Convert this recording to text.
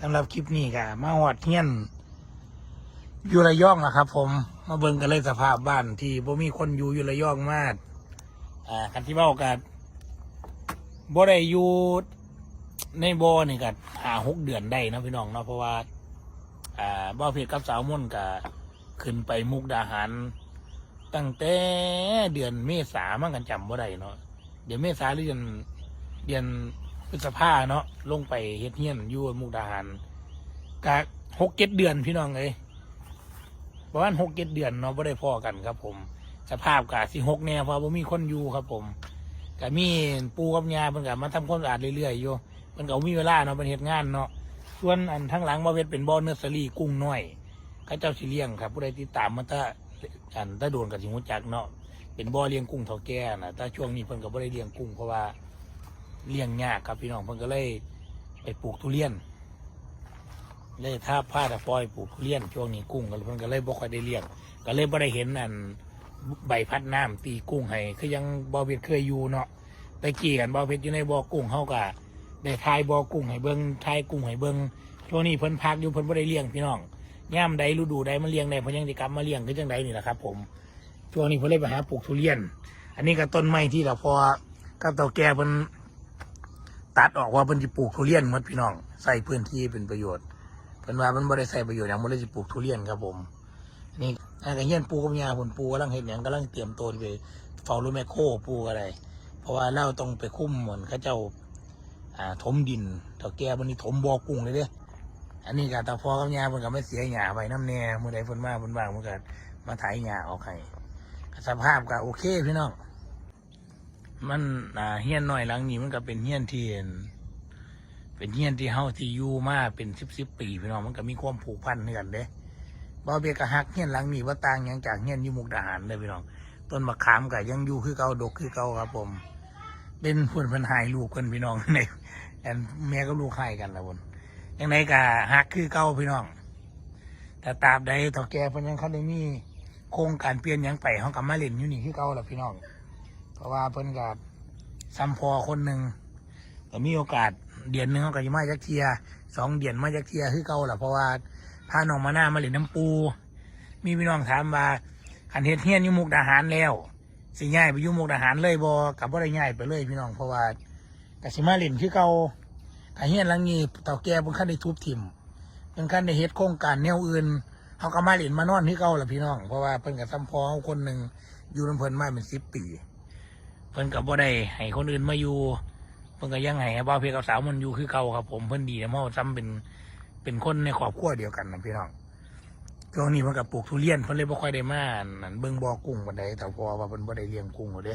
สำหรับคลิปนี้ก็มาหอดเฮียน อยู่ระยองนะครับ ผมมาเบิ่งกันเลยสภาพบ้านที่บ่มีคนอยู่อยู่ระยองมากอ่าคันที่เบ้ากันบ่ได้อยู่ในบ่อนี่ก็หาหกเดือนได้นะพี่น้องเนาะเพราะว่า อ่าบ่เพชรกับสาวม่นก็ขึ้นไปมุกดาหาร ตั้งแต่เดือนเมษามันกันจำบ่ได้เนาะเดือนเมษาหรือเดือนเดือน พฤษภาเนาะลงไปเฮ็ดเฮียนอยู่มุกดาหารก็หกเจ็ดเดือนพี่น้องเอ้ยประมาณหกเจ็ดเดือนเนาะบ่ได้พอกันครับ ผม สภาพกะสิหกแน่เพราะบ่มีคนอยู่ครับ ผมก็มีปูกับยาเพิ่นก็มาทำความสะอาดเรื่อยๆอยู่เพิ่นก็มีเวลาเนาะเป็นเฮ็ดงานเนาะส่วนอันทั้งหลังบ่เวทเป็นบ่อเนอร์เซอรี่กุ้งน้อยเขาเจ้าสิเลี้ยงครับ ผู้ใดติดตามมาถ้าอันถ้าโดนกับสิฮู้จักเนาะเป็นบ่อเลี้ยงกุ้งเฒ่าแก่นะแต่ช่วงนี้เพิ่นก็บ่ได้เลี้ยงกุ้งเพราะว่า เลี้ยงยากครับพี่น้องเพิ่นก็เลยไปปลูกทุเรียน เลยถ้าพลาดปล่อยปลูกทุเรียนช่วงนี้กุ้งก็เพิ่นก็เลยบ่ค่อยได้เลี้ยงก็เลยบ่ได้เห็นอันใบพัดน้ำตีกุ้งให้คือยังบ่อเพชรเคยอยู่เนาะตะกี้กันบ่อเพชรอยู่ในบ่อกุ้งเฮาก็ได้ทายบ่อกุ้งให้เบิ่งทายกุ้งให้เบิ่งช่วงนี้เพิ่นพักอยู่เพิ่นบ่ได้เลี้ยงพี่น้องย่ามใดฤดูใดมาเลี้ยงได้เพิ่นยังสิกลับมาเลี้ยงคือจังใดนี่แหละครับ ผมช่วงนี้เพิ่นเลยไปหาปลูกทุเรียน อันนี้ก็ต้นไม้ที่เราพอกับเต่าแก่เพิ่น ตัดออกว่าเพิ่นสิปลูกทุเรียนหมดพี่น้องใส่พื้นที่เป็นประโยชน์เพิ่นว่าเพิ่นบ่ได้ใส่ประโยชน์หยังบ่ได้สิปลูกทุเรียนครับผมนี่อันก็เฮียนปูกับยาผลปูกำลังเห็นอย่างกำลังเตรียมตัวไปเฝ้ารถแมคโครปูอะไร เพราะว่าเราต้องไปคุ้มเหมือนเขาเจ้าอ่าถมดินเถ่าแก่มันนี่ถมบ่อกุ้งเลยเด้อันนี้ก็ตาพอกับยาเพิ่นก็ไม่เสียหญ้าไปน้ำแน่เมื่อใดเพิ่นมาเพิ่นว่างเพิ่นก็มาไถหญ้าออกให้สภาพก็โอเคพี่น้อง มันอ่าเฮี้ยนน้อยหลังนี้มันก็เป็นเฮี้ยนที่เป็นเฮี้ยนที่เฮาที่อยู่มาเป็นสิบสิบปีพี่น้องมันก็มีความผูกพันเนือนเด้บ่เบียกะฮักเฮี้ยนหลังนี้ว่าต่างหยังจากเฮี้ยนอยู่มุกดาหารเลยพี่น้องต้นมะขามก็ยังอยู่คือเก่าดกคือเก่าครับ ผม เป็นเพื่อนเพิ่นหายลูกเพิ่นพี่น้องในแอนแม่กับลูกหายกันละบนยังไงก็ฮักคือเก่าพี่น้องแต่ตราบใดเฒ่าแก่เพิ่นยังคันได้มีโครงการเปลี่ยนยังไปเฮาก็มาเล่นอยู่นี่คือเก่าละพี่น้อง เพราะว่าเพิ่นก็ซ้ำพอคนหนึ่งก็มีโอกาสเดือนหนึงเขาก็สิมาจักเทียสองเดือนมาจักเทียคือเก่าแหละเพราะว่าพาน้องมาหน้ามาเล่นน้ำปู มีพี่น้องถามว่าขันเฮ็ดเฮียนยู่มุกดาหารแล้วสิง่ายไปยู่มุกดาหารเลยบ่กับบ่าได้ง่ายไปเลยพี่น้องเพราะว่ากสิมาเล่นคือเก่าขันเฮียนลังนี้เต่าแก่เพิ่นคันได้ทุบทิ่มเพิ่นคันได้เฮ็ดโครงการแนวอื่นเฮาก็มาเล่นมานอนคือเก่าแหละพี่น้องเพราะว่าเพิ่นก็ซ้ำพอเฮาคนหนึ่งอยู่นำเพลินมาเป็น10ปี เพิ่นกับ่ได้ให้คนอื่นมาอยู่เพิ่นก็ยังให้บ่าวเพชรกับสาวมันอยู่คือเก่าครับผมเพิ่นดีนะเมาซ้ำเป็นเป็นคนในครอบครัวเดียวกันนะพี่น้องช่วงนี้มันกับปลูกทุเรียนเพิ่นเลยบ่ค่อยได้มานั่นเบิ่งบ่อกุ้งปานใดแต่พอว่าเพิ่นบ่ได้เลี้ยงกุ้งเอาเด้